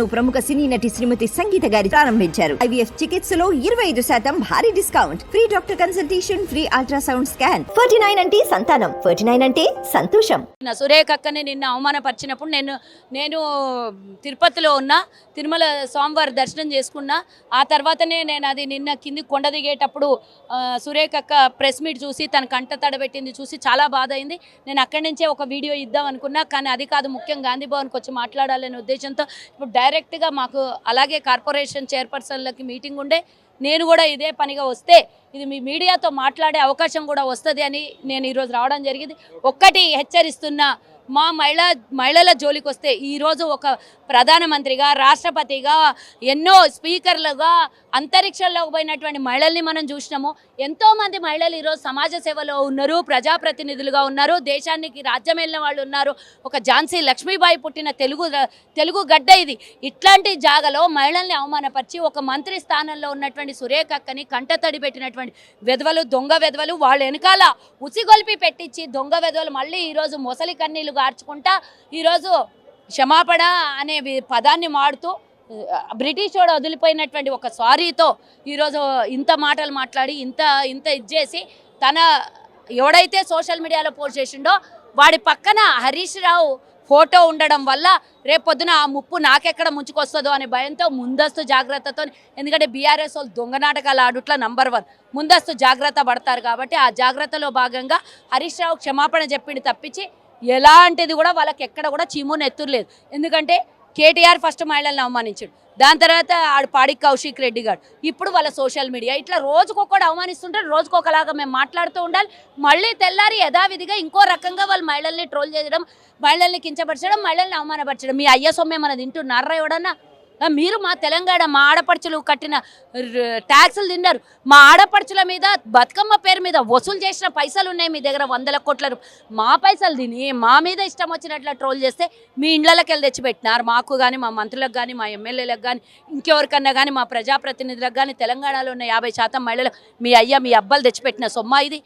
ప్రముఖ సినీ నటి శ్రీమతి సంగీత గారి ప్రారంభించారు. ఐవీఎఫ్ చికిత్సలో ఇరవై ఐదు శాతం భారీ discount. Free doctor consultation free ultrasound scan. Forty nine అంటే సంతానం. ఫోర్టీ నైన్ అంటే సంతోషం. నా సురేఖ అక్కని నిన్న అవమానపరిచినప్పుడు నేను నేను తిరుపతిలో ఉన్న తిరుమల స్వామివారి దర్శనం చేసుకున్నా ఆ తర్వాతనే నేను అది నిన్న కింది కొండ దిగేటప్పుడు సురేఖ అక్క ప్రెస్ మీట్ చూసి తన కంట తడబెట్టింది చూసి చాలా బాధ అయింది. నేను అక్కడి నుంచే ఒక వీడియో ఇద్దాం అనుకున్నా కానీ అది కాదు ముఖ్యం గాంధీ భవన్కి వచ్చి మాట్లాడాలనే ఉద్దేశంతో ఇప్పుడు డైరెక్ట్గా మాకు అలాగే కార్పొరేషన్ చైర్పర్సన్లకి మీటింగ్ ఉండే నేను కూడా ఇదే పనిగా వస్తే ఇది మీ మీడియాతో మాట్లాడే అవకాశం కూడా వస్తుంది అని నేను ఈరోజు రావడం జరిగింది. ఒక్కటి హెచ్చరిస్తున్నా మా మహిళా మహిళల జోలికి వస్తే ఈరోజు ఒక ప్రధానమంత్రిగా రాష్ట్రపతిగా ఎన్నో స్పీకర్లుగా అంతరిక్షంలోకి పోయినటువంటి మహిళల్ని మనం చూసినాము. ఎంతోమంది మహిళలు ఈరోజు సమాజ సేవలో ఉన్నారు ప్రజాప్రతినిధులుగా ఉన్నారు దేశానికి రాజ్యం వెళ్ళిన వాళ్ళు ఉన్నారు. ఒక ఝాన్సీ లక్ష్మీబాయి పుట్టిన తెలుగు తెలుగు గడ్డ ఇది. ఇట్లాంటి జాగలో మహిళల్ని అవమానపరిచి ఒక మంత్రి స్థానంలో ఉన్నటువంటి సురేఖ అక్కని కంటతడి పెట్టినటువంటి వెధవలు దొంగ వెధవలు వాళ్ళ వెనకాల ఉసిగొల్పి పెట్టించి దొంగ వెధవలు మళ్ళీ ఈరోజు మొసలి కన్నీలు గార్చుకుంటా ఈరోజు క్షమాపణ అనే పదాన్ని మాడుతూ బ్రిటిష్ వాడు వదిలిపోయినటువంటి ఒక సారీతో ఈరోజు ఇంత మాటలు మాట్లాడి ఇంత ఇంత ఇచ్చేసి తన ఎవడైతే సోషల్ మీడియాలో పోస్ట్ చేసిండో వాడి పక్కన హరీష్ రావు ఫోటో ఉండడం వల్ల రేపొద్దున ఆ ముప్పు నాకెక్కడ ముంచుకొస్తుందో అనే భయంతో ముందస్తు జాగ్రత్తతో ఎందుకంటే బీఆర్ఎస్ వాళ్ళు దొంగ నాటకాలు ఆడుట్ల నంబర్ వన్. ముందస్తు జాగ్రత్త పడతారు కాబట్టి ఆ జాగ్రత్తలో భాగంగా హరీష్ రావు క్షమాపణ చెప్పింది తప్పించి ఎలాంటిది కూడా వాళ్ళకి ఎక్కడ కూడా చీము ఎత్తుర్లేదు ఎందుకంటే కేటీఆర్ ఫస్ట్ మహిళలను అవమానించాడు. దాని తర్వాత ఆడు పాడి కౌశిక్ రెడ్డి గారు. ఇప్పుడు వాళ్ళ సోషల్ మీడియా. ఇట్లా రోజుకొకటి అవమానిస్తుంటారు రోజుకొకలాగా మేము మాట్లాడుతూ ఉండాలి. మళ్ళీ తెల్లారి యథావిధిగా ఇంకో రకంగా వాళ్ళు మహిళల్ని ట్రోల్ చేయడం మహిళల్ని కించపరచడం మహిళల్ని అవమానపరచడం. మీ అయ్య సొమ్మే మన తింటున్నారా ఎవడన్నా? మీరు మా తెలంగాణ మా ఆడపడుచులు కట్టిన ర- ట్యాక్సులు తిన్నారు. మా ఆడపడుచుల మీద బతుకమ్మ పేరు మీద వసూలు చేసిన పైసలు ఉన్నాయి మీ దగ్గర వందల కోట్ల మా పైసలు తిని మా మీద ఇష్టం వచ్చినట్లు ట్రోల్ చేస్తే మీ ఇండ్లకి వెళ్ళి తెచ్చిపెట్టినారు. మాకు కానీ మా మంత్రులకు కానీ మా ఎమ్మెల్యేలకు కానీ ఇంకెవరికన్నా కానీ మా ప్రజాప్రతినిధులకు కానీ తెలంగాణలో ఉన్న యాభై శాతం మహిళలు మీ అయ్య మీ అబ్బాలు తెచ్చిపెట్టిన సొమ్మ ఇది.